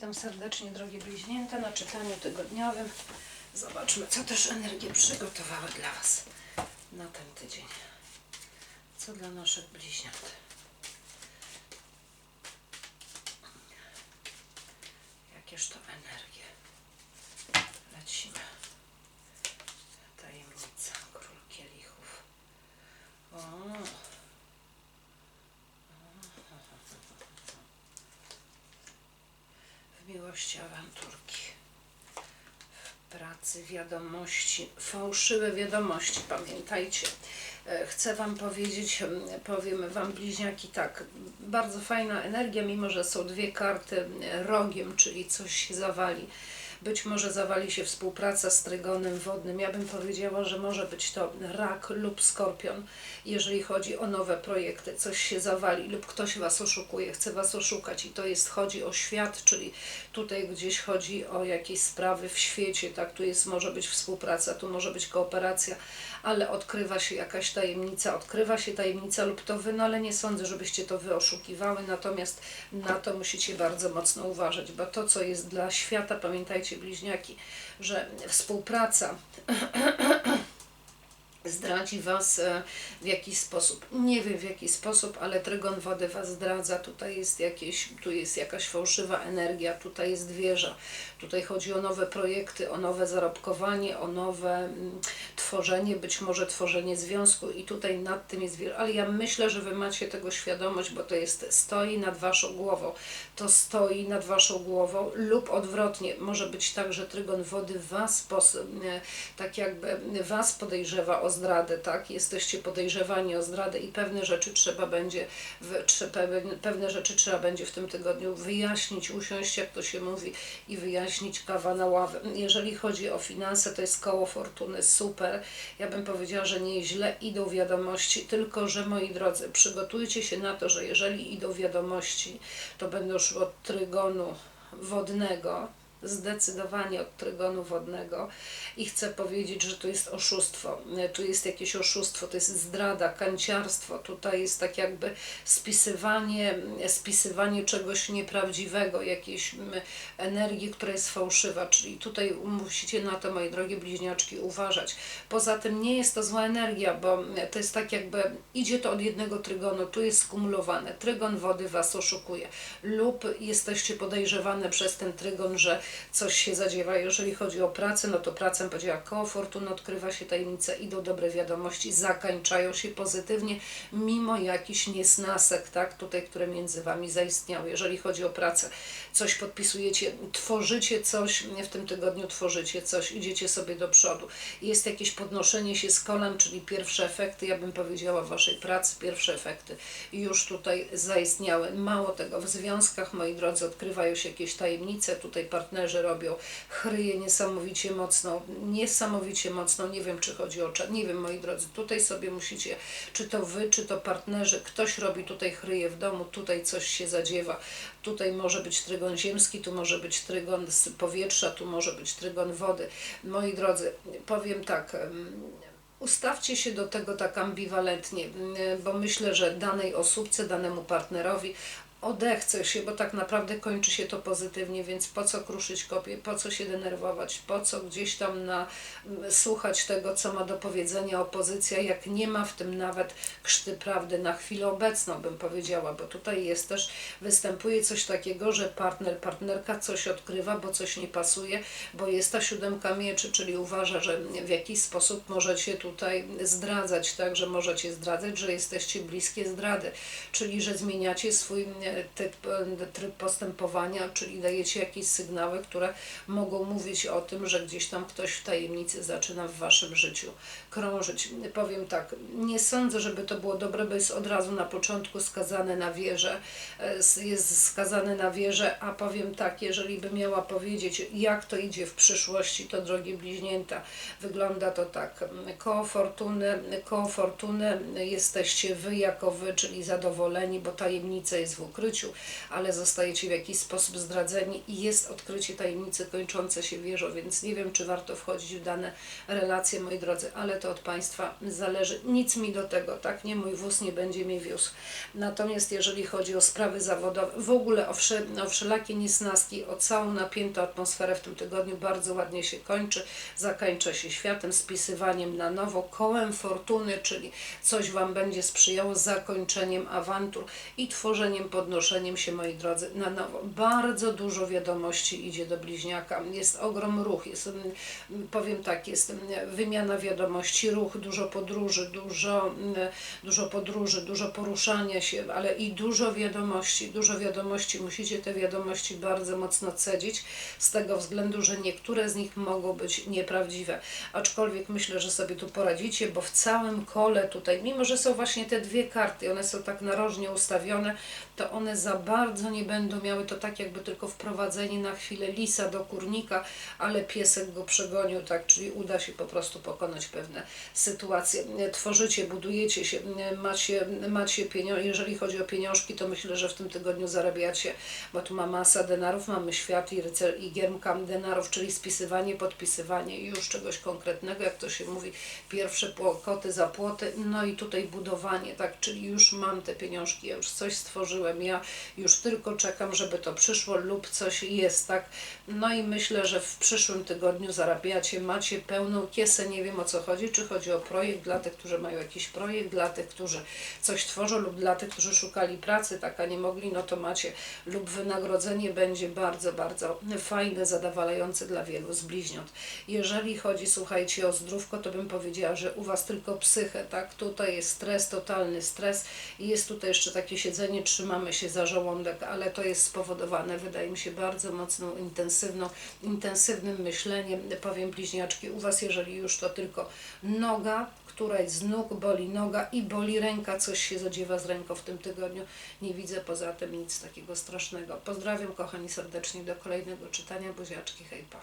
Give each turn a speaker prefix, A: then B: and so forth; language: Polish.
A: Witam serdecznie, drogie bliźnięta, na czytaniu tygodniowym. Zobaczmy, co też energie przygotowały dla Was na ten tydzień. Co dla naszych bliźniąt. Jakież to energie. Lecimy. Tajemnica, król kielichów. O. w miłości awanturki, w pracy wiadomości, fałszywe wiadomości, pamiętajcie. E, Chcę Wam powiedzieć, em, powiem Wam bliźniaki tak, bardzo fajna energia, mimo że są dwie karty rogiem, czyli coś się zawali. Być może zawali się współpraca z trygonem wodnym. Ja bym powiedziała, że może być to rak lub skorpion, jeżeli chodzi o nowe projekty. Coś się zawali lub ktoś Was oszukuje, chce Was oszukać i to jest, chodzi o świat, czyli tutaj gdzieś chodzi o jakieś sprawy w świecie, tak? Tu jest, może być współpraca, tu może być kooperacja, ale odkrywa się jakaś tajemnica, odkrywa się tajemnica lub to Wy, no ale nie sądzę, żebyście to Wy oszukiwały, natomiast na to musicie bardzo mocno uważać, bo to, co jest dla świata, pamiętajcie bliźniaki, że współpraca zdradzi Was e, w jakiś sposób. Nie wiem w jaki sposób, ale trygon wody Was zdradza. Tutaj jest jakieś, tu jest jakaś fałszywa energia, tutaj jest wieża. Tutaj chodzi o nowe projekty, o nowe zarobkowanie, o nowe mm, tworzenie, być może tworzenie związku i tutaj nad tym jest wiele. Ale ja myślę, że Wy macie tego świadomość, bo to jest stoi nad Waszą głową. To stoi nad Waszą głową lub odwrotnie. Może być tak, że trygon wody Was, e, tak jakby Was podejrzewa o zdradę, tak? Jesteście podejrzewani o zdradę i pewne rzeczy trzeba będzie, w, trze- pewne, rzeczy trzeba będzie w tym tygodniu wyjaśnić, usiąść, jak to się mówi, i wyjaśnić kawa na ławę. Jeżeli chodzi o finanse, to jest koło fortuny, super. Ja bym powiedziała, że nieźle idą wiadomości, tylko że moi drodzy, przygotujcie się na to, że jeżeli idą wiadomości, to będą szły od trygonu wodnego, zdecydowanie od trygonu wodnego i chcę powiedzieć, że tu jest oszustwo, tu jest jakieś oszustwo, to jest zdrada, kanciarstwo, tutaj jest tak jakby spisywanie, spisywanie czegoś nieprawdziwego, jakiejś energii, która jest fałszywa, czyli tutaj musicie na to, moje drogie bliźniaczki, uważać. Poza tym nie jest to zła energia, bo to jest tak jakby, idzie to od jednego trygonu, tu jest skumulowane, trygon wody Was oszukuje. Lub jesteście podejrzewane przez ten trygon, że coś się zadziewa. Jeżeli chodzi o pracę, no to pracę podziała koło fortuny, odkrywa się tajemnica, idą dobre wiadomości, zakańczają się pozytywnie, mimo jakichś niesnasek, tak, tutaj, które między Wami zaistniały. Jeżeli chodzi o pracę, coś podpisujecie, tworzycie coś, w tym tygodniu tworzycie coś, idziecie sobie do przodu. Jest jakieś podnoszenie się z kolan, czyli pierwsze efekty, ja bym powiedziała, Waszej pracy, pierwsze efekty już tutaj zaistniały. Mało tego, w związkach, moi drodzy, odkrywają się jakieś tajemnice, tutaj partnerzy robią chryje niesamowicie mocno, niesamowicie mocno, nie wiem, czy chodzi o czas, nie wiem, moi drodzy, tutaj sobie musicie, czy to Wy, czy to partnerzy, ktoś robi tutaj chryje w domu, tutaj coś się zadziewa, tutaj może być trygon ziemski, tu może być trygon z powietrza, tu może być trygon wody. Moi drodzy, powiem tak, Ustawcie się do tego tak ambiwalentnie, bo myślę, że danej osobce, danemu partnerowi odechce się, bo tak naprawdę kończy się to pozytywnie, więc po co kruszyć kopię, po co się denerwować, po co gdzieś tam na, słuchać tego, co ma do powiedzenia opozycja, jak nie ma w tym nawet krzty prawdy na chwilę obecną, bym powiedziała, bo tutaj jest też, występuje coś takiego, że partner, partnerka coś odkrywa, bo coś nie pasuje, bo jest ta siódemka mieczy, czyli uważa, że w jakiś sposób możecie tutaj zdradzać, tak, że możecie zdradzać, że jesteście bliskie zdrady, czyli że zmieniacie swój e, typ, e, tryb postępowania, czyli dajecie jakieś sygnały, które mogą mówić o tym, że gdzieś tam ktoś w tajemnicy zaczyna w waszym życiu krążyć. Powiem tak, nie sądzę, żeby to było dobre, bo jest od razu na początku skazane na wieżę, e, jest skazane na wieżę, a powiem tak, jeżeli by miała powiedzieć, jak to idzie w przyszłości, to drogie bliźnięta, wygląda to tak, koło fortuny, koło fortuny jesteście wy jako wy, czyli zadowoleni, bo tajemnica jest w ukryciu, odkryciu, ale zostajecie w jakiś sposób zdradzeni i jest odkrycie tajemnicy kończące się wieżą, więc nie wiem, czy warto wchodzić w dane relacje, moi drodzy, ale to od Państwa zależy. Nic mi do tego, tak? Nie mój wóz nie będzie mnie wiózł. Natomiast jeżeli chodzi o sprawy zawodowe, w ogóle o, wsze, o wszelakie niesnaski, o całą napiętą atmosferę w tym tygodniu, bardzo ładnie się kończy. Zakańcza się światem, spisywaniem na nowo, kołem fortuny, czyli coś Wam będzie sprzyjało zakończeniem awantur i tworzeniem, podnoszeniem się, moi drodzy, na nowo. Bardzo dużo wiadomości idzie do bliźniaka. Jest ogrom ruch, jest, mm, powiem tak, jest mm, wymiana wiadomości, ruch, dużo podróży, dużo, mm, dużo podróży, dużo poruszania się, ale i dużo wiadomości, dużo wiadomości. Musicie te wiadomości bardzo mocno cedzić, z tego względu, że niektóre z nich mogą być nieprawdziwe. Aczkolwiek myślę, że sobie tu poradzicie, bo w całym kole tutaj, mimo że są właśnie te dwie karty, one są tak narożnie ustawione, to one za bardzo nie będą miały to tak jakby tylko wprowadzenie na chwilę lisa do kurnika, ale piesek go przegonił, tak, czyli uda się po prostu pokonać pewne sytuacje. Tworzycie, budujecie się, macie, macie pieniądze, jeżeli chodzi o pieniążki, to myślę, że w tym tygodniu zarabiacie, bo tu ma masa denarów, mamy świat i, rycer, i giermka denarów, czyli spisywanie, podpisywanie już czegoś konkretnego, jak to się mówi, pierwsze płokoty za płoty, no i tutaj budowanie, tak, czyli już mam te pieniążki, ja już coś stworzyłem, ja już tylko czekam, żeby to przyszło lub coś jest, tak, no i myślę, że w przyszłym tygodniu zarabiacie, macie pełną kiesę, nie wiem o co chodzi, czy chodzi o projekt dla tych, którzy mają jakiś projekt, dla tych, którzy coś tworzą lub dla tych, którzy szukali pracy, tak, a nie mogli, no to macie. Lub wynagrodzenie będzie bardzo, bardzo fajne, zadowalające dla wielu z bliźniąt. Jeżeli chodzi, słuchajcie, o zdrówko, to bym powiedziała, że u Was tylko psychę, tak, tutaj jest stres, totalny stres. I jest tutaj jeszcze takie siedzenie, trzymamy się za żołądek, ale to jest spowodowane, wydaje mi się, bardzo mocną, intensywną, intensywnym myśleniem, powiem bliźniaczki, u Was, jeżeli już to tylko noga, któraś z nóg boli noga i boli ręka, coś się zadziewa z ręką w tym tygodniu. Nie widzę poza tym nic takiego strasznego. Pozdrawiam kochani serdecznie do kolejnego czytania. Buziaczki, hejpa.